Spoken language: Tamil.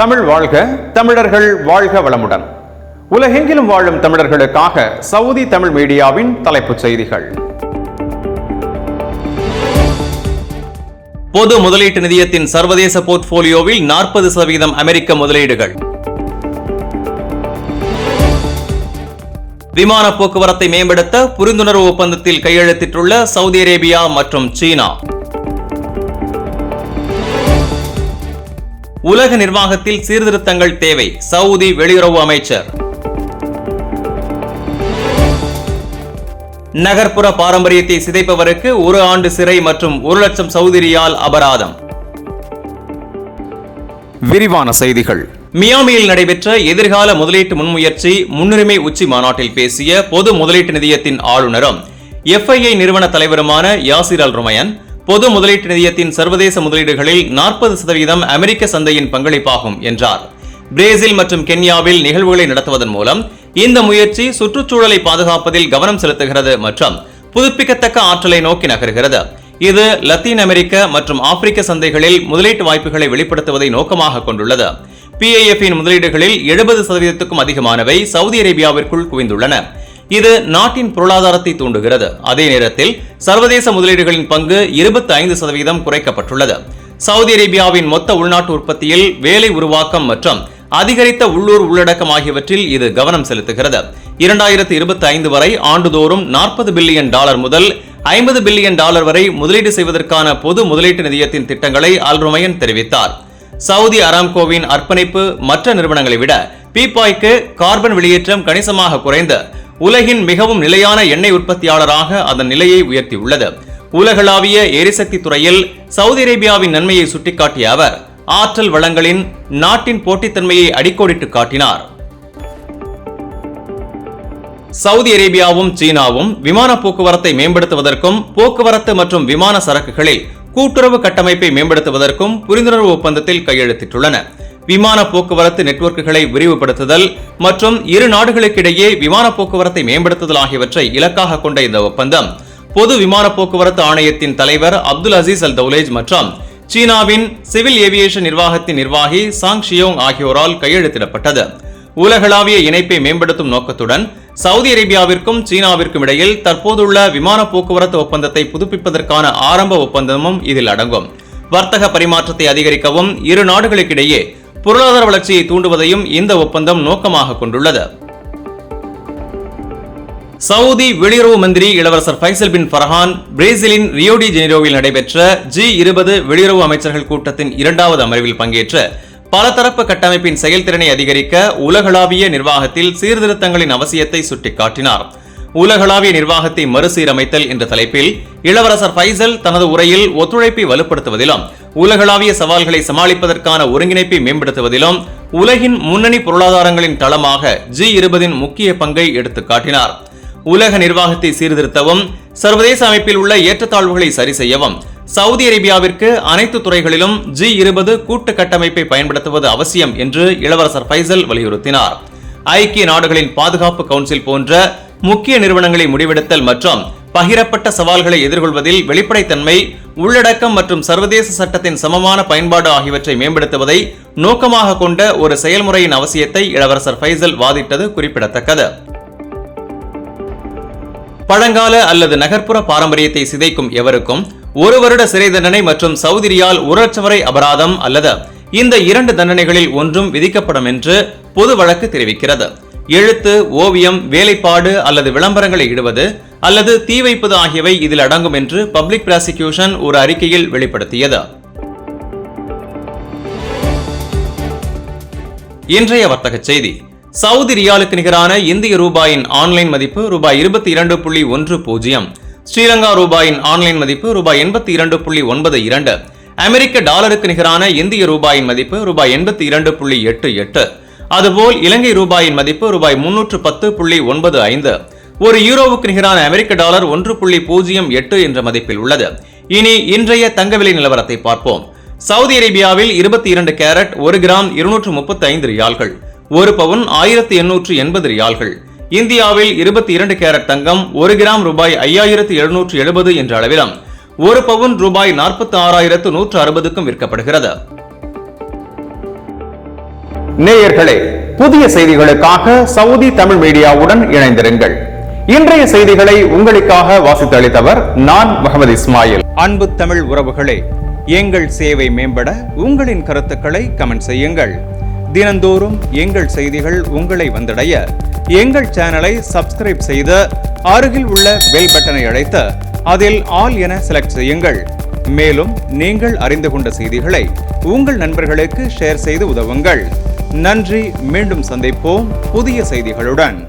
தமிழ் வாழ்க தமிழர்கள் வாழ்க வளமுடன். உலகெங்கிலும் வாழும் தமிழர்களுக்காக சவுதி தமிழ் மீடியாவின் தலைப்புச் செய்திகள். பொது முதலீட்டு நிதியத்தின் சர்வதேச போர்ட்போலியோவில் நாற்பது சதவீதம் அமெரிக்க முதலீடுகள். விமான போக்குவரத்தை மேம்படுத்த புரிந்துணர்வு ஒப்பந்தத்தில் கையெழுத்திட்டுள்ள சவுதி அரேபியா மற்றும் சீனா. உலக நிர்வாகத்தில் சீர்திருத்தங்கள் தேவை சவுதி வெளியுறவு அமைச்சர். நகர்ப்புற பாரம்பரியத்தை சிதைப்பவருக்கு ஒரு ஆண்டு சிறை மற்றும் ஒரு லட்சம் சவுதி ரியால் அபராதம். விரிவான செய்திகள். மியாமியில் நடைபெற்ற எதிர்கால முதலீட்டு முன்முயற்சி முன்னுரிமை உச்சி மாநாட்டில் பேசிய பொது முதலீட்டு நிதியத்தின் ஆளுநரும் எஃப்ஐஐ நிறுவன தலைவருமான யாசிர் அல் ருமயன் பொது முதலீட்டு நிதியத்தின் சர்வதேச முதலீடுகளில் நாற்பது சதவீதம் அமெரிக்க சந்தையின் பங்களிப்பாகும் என்றார். பிரேசில் மற்றும் கென்யாவில் நிகழ்வுகளை நடத்துவதன் மூலம் இந்த முயற்சி சுற்றுச்சூழலை பாதுகாப்பதில் கவனம் செலுத்துகிறது மற்றும் புதுப்பிக்கத்தக்க ஆற்றலை நோக்கி நகர்கிறது. இது லத்தீன் அமெரிக்க மற்றும் ஆப்பிரிக்க சந்தைகளில் முதலீட்டு வாய்ப்புகளை வெளிப்படுத்துவதை நோக்கமாக கொண்டுள்ளது. பிஐஎஃப் முதலீடுகளில் எழுபது சதவீதத்துக்கும் அதிகமானவை சவுதி அரேபியாவிற்குள் குவிந்துள்ளன. இது நாட்டின் பொருளாதாரத்தை தூண்டுகிறது. அதே நேரத்தில் சர்வதேச முதலீடுகளின் பங்கு இருபத்தி ஐந்து சதவீதம் குறைக்கப்பட்டுள்ளது. சவுதி அரேபியாவின் மொத்த உள்நாட்டு உற்பத்தியில் வேலை உருவாக்கம் மற்றும் அதிகரித்த உள்ளூர் உள்ளடக்கம் ஆகியவற்றில் இது கவனம் செலுத்துகிறது. இரண்டாயிரத்தி இருபத்தி ஐந்து வரை ஆண்டுதோறும் நாற்பது பில்லியன் டாலர் முதல் ஐம்பது பில்லியன் டாலர் வரை முதலீடு செய்வதற்கான பொது முதலீட்டு நிதியத்தின் திட்டங்களை அல்ருமையன் தெரிவித்தார். சவுதி அராம்கோவின் அர்ப்பணிப்பு மற்ற நிறுவனங்களை விட பீப்பாய்க்கு கார்பன் வெளியேற்றம் கணிசமாக குறைந்து உலகின் மிகவும் நிலையான எண்ணெய் உற்பத்தியாளராக அதன் நிலையை உயர்த்தியுள்ளது. உலகளாவிய எரிசக்தி துறையில் சவுதி அரேபியாவின் நன்மையை சுட்டிக்காட்டிய அவர் ஆற்றல் வளங்களின் நாட்டின் போட்டித்தன்மையை அடிக்கோடிட்டு காட்டினார். சவுதி அரேபியாவும் சீனாவும் விமான போக்குவரத்தை மேம்படுத்துவதற்கும் போக்குவரத்து மற்றும் விமான சரக்குகளில் கூட்டுறவு கட்டமைப்பை மேம்படுத்துவதற்கும் புரிந்துணர்வு ஒப்பந்தத்தில் கையெழுத்திட்டுள்ளன. விமான போக்குவரத்து நெட்வொர்க்குகளை விரிவுபடுத்துதல் மற்றும் இரு நாடுகளுக்கிடையே விமான போக்குவரத்தை மேம்படுத்துதல் ஆகியவற்றை இலக்காக கொண்ட இந்த ஒப்பந்தம். பொது விமான போக்குவரத்து ஆணையத்தின் தலைவர் அப்துல் அசீஸ் அல் தௌலேஜ் மற்றும் சீனாவின் சிவில் ஏவியேஷன் நிர்வாகத்தின் நிர்வாகி சாங் ஷியோங் ஆகியோரால் கையெழுத்திடப்பட்டது. உலகளாவிய இணைப்பை மேம்படுத்தும் நோக்கத்துடன் சவுதி அரேபியாவிற்கும் சீனாவிற்கும் இடையில் தற்போதுள்ள விமான போக்குவரத்து ஒப்பந்தத்தை புதுப்பிப்பதற்கான ஆரம்ப ஒப்பந்தமும் இதில் அடங்கும். வர்த்தக பரிமாற்றத்தை அதிகரிக்கவும் இரு நாடுகளுக்கிடையே பொருளாதார வளர்ச்சியை தூண்டுவதையும் இந்த ஒப்பந்தம் நோக்கமாக கொண்டுள்ளது. சவுதி வெளியுறவு மந்திரி இளவரசர் ஃபைசல் பின் ஃபர்ஹான் பிரேசிலின் ரியோடி ஜெனிரோவில் நடைபெற்ற ஜி இருபது வெளியுறவு அமைச்சர்கள் கூட்டத்தின் இரண்டாவது அமர்வில் பங்கேற்று பலதரப்பு கட்டமைப்பின் செயல்திறனை அதிகரிக்க உலகளாவிய நிர்வாகத்தில் சீர்திருத்தங்களின் அவசியத்தை சுட்டிக்காட்டினார். உலகளாவிய நிர்வாகத்தை மறுசீரமைத்தல் என்ற தலைப்பில் இளவரசர் ஃபைசல் தனது உரையில் ஒத்துழைப்பை வலுப்படுத்துவதிலும் உலகளாவிய சவால்களை சமாளிப்பதற்கான ஒருங்கிணைப்பை மேம்படுத்துவதிலும் உலகின் முன்னணி பொருளாதாரங்களின் தளமாக ஜி இருபதின் முக்கிய பங்கை எடுத்து காட்டினார். உலக நிர்வாகத்தை சீர்திருத்தவும் சர்வதேச அமைப்பில் உள்ள ஏற்றத்தாழ்வுகளை சரி செய்யவும் சவுதி அரேபியாவிற்கு அனைத்து துறைகளிலும் ஜி இருபது கூட்டு கட்டமைப்பை பயன்படுத்துவது அவசியம் என்று இளவரசர் ஃபைசல் வலியுறுத்தினார். ஐக்கிய நாடுகளின் பாதுகாப்பு கவுன்சில் போன்ற முக்கிய நிறுவனங்களை முடிவெடுத்தல் மற்றும் பகிரப்பட்ட சவால்களை எதிர்கொள்வதில் வெளிப்படைத்தன்மை உள்ளடக்கம் மற்றும் சர்வதேச சட்டத்தின் சமமான பயன்பாடு ஆகியவற்றை மேம்படுத்துவதை நோக்கமாக கொண்ட ஒரு செயல்முறையின் அவசியத்தை இளவரசர் ஃபைசல் வாதிட்டது குறிப்பிடத்தக்கது. பழங்கால அல்லது நகர்ப்புற பாரம்பரியத்தை சிதைக்கும் எவருக்கும் ஒரு வருட சிறை தண்டனை மற்றும் சவுதிரியால் ஒரு லட்சம் வரை அபராதம் அல்லது இந்த இரண்டு தண்டனைகளில் ஒன்றும் விதிக்கப்படும் என்று பொது வழக்கு தெரிவிக்கிறது. எழுத்து ஓவியம் வேலைப்பாடு அல்லது விளம்பரங்களை இடுவது அல்லது தீ வைப்பது ஆகியவை இதில் அடங்கும் என்று பப்ளிக் பிராசிக்யூஷன் ஒரு அறிக்கையில் வெளிப்படுத்தியது. இன்றைய வர்த்தக செய்தி. சவுதி ரியாலுக்கு நிகரான இந்திய ரூபாயின் ஆன்லைன் மதிப்பு ரூபாய் இருபத்தி இரண்டு புள்ளி ஒன்று பூஜ்ஜியம். ஸ்ரீலங்கா ரூபாயின் ஆன்லைன் மதிப்பு ரூபாய் எண்பத்தி இரண்டு புள்ளி ஒன்பது இரண்டு. அமெரிக்க டாலருக்கு நிகரான இந்திய ரூபாயின் மதிப்பு ரூபாய் எண்பத்தி இரண்டு புள்ளி எட்டு எட்டு. அதுபோல் இலங்கை ரூபாயின் மதிப்பு ரூபாய் முன்னூற்று பத்து புள்ளி ஒன்பது ஐந்து. ஒரு யூரோவுக்கு நிகரான அமெரிக்க டாலர் ஒன்று புள்ளி பூஜ்ஜியம் எட்டு என்ற மதிப்பில் உள்ளது. இனி இன்றைய தங்க விலை நிலவரத்தை பார்ப்போம். சவுதி அரேபியாவில் இருபத்தி இரண்டு கேரட் ஒரு கிராம் இருநூற்று முப்பத்தி ஐந்து ரியால்கள் ஒரு பவுன் ஆயிரத்தி எண்ணூற்று எண்பது ரியால்கள். இந்தியாவில் இருபத்தி இரண்டு கேரட் தங்கம் ஒரு கிராம் ரூபாய் ஐயாயிரத்து எழுநூற்று எழுபது என்ற அளவிலும் ஒரு பவுன் ரூபாய் நாற்பத்தி ஆறாயிரத்து நூற்று அறுபதுக்கும் விற்கப்படுகிறது. நேயர்களே புதிய செய்திகளுக்காக சவுதி தமிழ் மீடியாவுடன் இணைந்திருங்கள். இன்றைய செய்திகளை உங்களுக்காக வாசித்து அளித்தவர் நான் முகமது இஸ்மாயில். அன்பு தமிழ் உறவுகளே எங்கள் சேவை மேம்பட உங்களின் கருத்துக்களை கமெண்ட் செய்யுங்கள். தினந்தோறும் எங்கள் செய்திகள் உங்களை வந்தடைய எங்கள் சேனலை சப்ஸ்கிரைப் செய்து அருகில் உள்ள பெல் பட்டனை அழைத்து அதில் ஆல் என செலக்ட் செய்யுங்கள். மேலும் நீங்கள் அறிந்து கொண்ட செய்திகளை உங்கள் நண்பர்களுக்கு ஷேர் செய்து உதவுங்கள். நன்றி. மீண்டும் சந்திப்போம். புதிய செய்திகளுடன்.